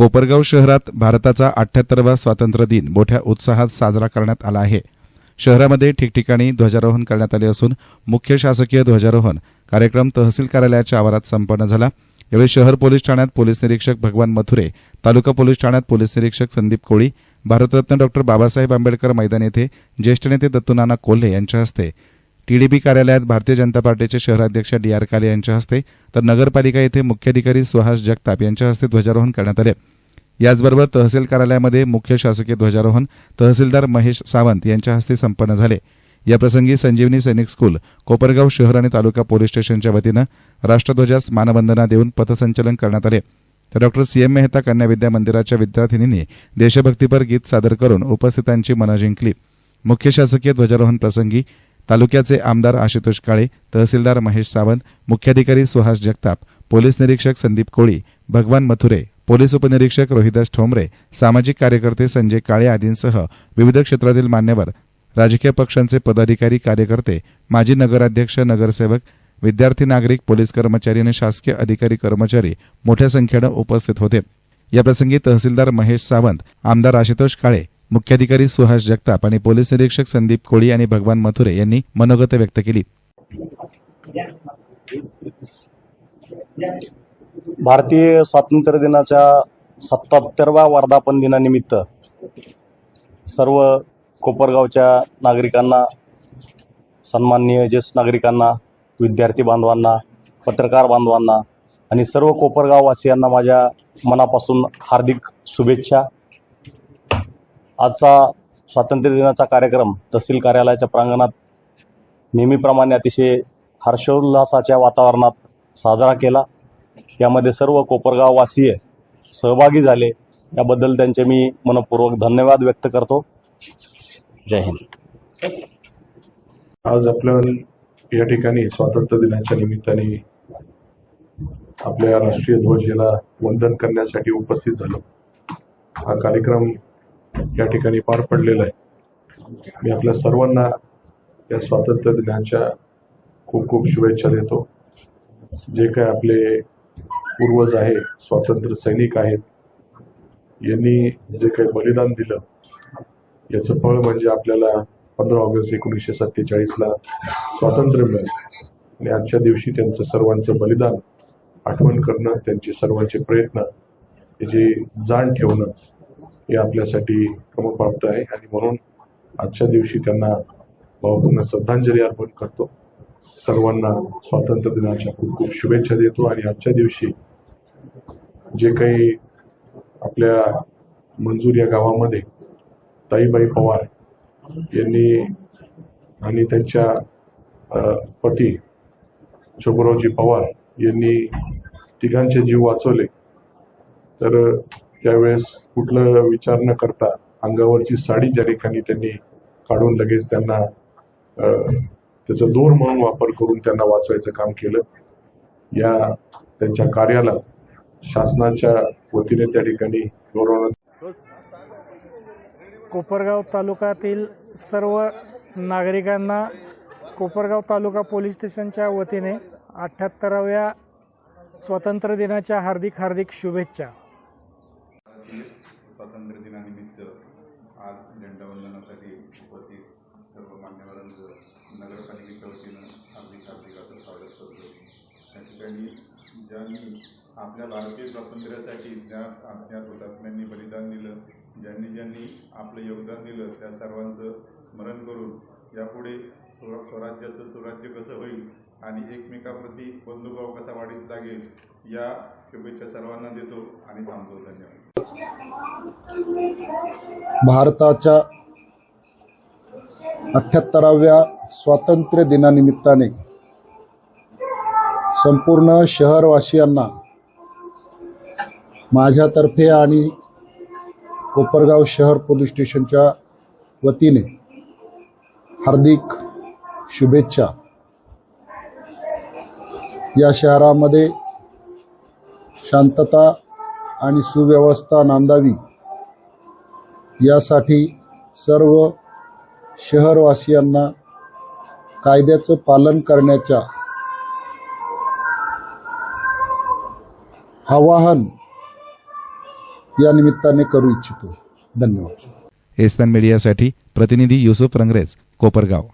कोपरगाव शहरात भारताचा अठ्ठ्याहत्तरावा स्वातंत्र्य दिन मोठ्या उत्साहात साजरा करण्यात आला आहे. शहरामध्ये ठिकठिकाणी ध्वजारोहण करण्यात आले असून मुख्य शासकीय ध्वजारोहण कार्यक्रम तहसील कार्यालयाच्या आवारात संपन्न झाला. यावेळी शहर पोलीस ठाण्यात पोलीस निरीक्षक भगवान मथुरे तालुका पोलीस ठाण्यात पोलीस निरीक्षक संदीप कोळी भारतरत्न डॉक्टर बाबासाहेब आंबेडकर मैदान येथे ज्येष्ठ नेते दत्तुनाना कोल्हे यांच्या हस्ते टीडीपी कार्यालयात भारतीय जनता पार्टीचे शहराध्यक्ष डी आर काले यांच्या हस्ते तर नगरपालिका येथे मुख्याधिकारी सुहास जगताप यांच्या हस्ते ध्वजारोहण करण्यात आले. याचबरोबर तहसील कार्यालयामध्ये मुख्य शासकीय ध्वजारोहण तहसीलदार महेश सावंत यांच्या हस्ते संपन्न झाले. याप्रसंगी संजीवनी सैनिक स्कूल कोपरगाव शहर आणि तालुका पोलीस स्टेशनच्या वतीनं राष्ट्रध्वजास मानवंदना देऊन पथसंचलन करण्यात आले. तर डॉक्टर सीएम मेहता कन्या विद्या मंदिराच्या विद्यार्थिनींनी देशभक्तीपर गीत सादर करून उपस्थितांची मनं जिंकली. मुख्य शासकीय ध्वजारोहण प्रसंगी तालुक्याचे आमदार आशुतोष काळे तहसीलदार महेश सावंत मुख्याधिकारी सुहास जगताप पोलीस निरीक्षक संदीप कोळी भगवान मथुरे पोलीस उपनिरीक्षक रोहिदास ठोंबरे सामाजिक कार्यकर्ते संजय काळे आदींसह विविध क्षेत्रातील मान्यवर राजकीय पक्षांचे पदाधिकारी कार्यकर्ते माजी नगराध्यक्ष नगरसेवक विद्यार्थी नागरिक पोलीस कर्मचारी आणि शासकीय अधिकारी कर्मचारी मोठ्या संख्येनं उपस्थित होते. याप्रसंगी तहसीलदार महेश सावंत आमदार आशुतोष काळे मुख्याधिकारी सुहास जगताप आणि पोलीस निरीक्षक संदीप कोळी आणि भगवान मथुरे यांनी मनोगत व्यक्त केली. भारतीय स्वातंत्र्य दिनाच्या सत्याहत्तरव्या वर्धापन दिनानिमित्त सर्व कोपरगावच्या नागरिकांना सन्माननीय ज्येष्ठ नागरिकांना विद्यार्थी बांधवांना पत्रकार बांधवांना आणि सर्व कोपरगाव वासियांना माझ्या मनापासून हार्दिक शुभेच्छा. आजचा स्वातंत्र्य दिनाचा कार्यक्रम तहसील कार्यालयाच्या प्रांगणात नेहमीप्रमाणे अतिशय हर्षोल्लासाच्या वातावरणात साजरा केला. यामध्ये सर्व कोपरगाववासीय सहभागी झाले. याबद्दल त्यांचे मी मनपूर्वक धन्यवाद व्यक्त करतो. जय हिंद. आज आपण या ठिकाणी स्वातंत्र्य दिनाच्या निमित्ताने आपल्या राष्ट्रीय ध्वज वंदन करण्यासाठी उपस्थित झालो. हा कार्यक्रम या ठिकाणी पार पडलेलं आहे. मी आपल्या सर्वांना या स्वातंत्र्य दिनाच्या खूप खूप शुभेच्छा देतो. जे काय आपले पूर्वज आहे स्वातंत्र्य सैनिक आहेत यांनी जे काही बलिदान दिलं याचं फळ म्हणजे आपल्याला पंधरा ऑगस्ट एकोणीसशे सत्तेचाळीसला स्वातंत्र्य मिळालं. आणि आजच्या दिवशी त्यांचं सर्वांचं बलिदान आठवण करणं त्यांचे सर्वांचे प्रयत्न याची जाण ठेवणं हे आपल्यासाठी प्रमुख प्राप्त आहे. आणि म्हणून आजच्या दिवशी त्यांना भावपूर्ण श्रद्धांजली अर्पण करतो. सर्वांना स्वातंत्र्य दिनाच्या खूप खूप शुभेच्छा देतो. आणि आजच्या दिवशी जे काही आपल्या मंजूर या गावामध्ये ताईबाई पवार यांनी आणि त्यांच्या पती शोभरावजी पवार यांनी तिघांचे जीव वाचवले. तर त्यावेळेस कुठलं विचार न करता अंगावरची साडी ज्या ठिकाणी त्यांनी काढून लगेच त्यांना त्याचा दोर म्हणून वापर करून त्यांना वाचवायचं काम केलं. या त्यांच्या कार्याला शासनाच्या वतीने त्या ठिकाणी गौरवण्यात कोपरगाव तालुक्यातील सर्व नागरिकांना कोपरगाव तालुका पोलीस स्टेशनच्या वतीने अठ्ठ्याहत्तराव्या स्वातंत्र्य दिनाच्या हार्दिक हार्दिक शुभेच्छा स्वातंत्र्य दिनानिमित्त आज झेंडावंदनासाठी उपस्थित सर्व मान्यवरांचं नगरपालिकेच्या वतीनं हार्दिक हार्दिक असं स्वागत करतो. त्या ठिकाणी ज्यांनी आपल्या भारतीय स्वातंत्र्यासाठी ज्या आपल्या हुतात्म्यांनी बलिदान दिलं ज्यांनी ज्यांनी आपलं योगदान दिलं त्या सर्वांचं स्मरण करून यापुढे स्व स्वराज्याचं सुराज्य कसं होईल आणि एकमेकाप्रती बंधुभाव कसा वाढीस लागेल या शुभेच्छा सर्वांना देतो आणि थांबतो. धन्यवाद. भारताच्या अठ्ठ्याहत्तराव्या स्वातंत्र्य दिनानिमित्ताने संपूर्ण शहरवासियांना माझ्यातर्फे आणि कोपरगाव शहर पोलीस स्टेशनच्या वतीने हार्दिक शुभेच्छा. या शहरामध्ये शांतता आणि सुव्यवस्था नांदावी यासाठी सर्व शहरवासियांना कायद्याचं पालन करण्याच्या आवाहन या निमित्ताने करू इच्छितो. धन्यवाद. एस्तन मीडियासाठी प्रतिनिधी युसुफ रंगरेज कोपरगाव.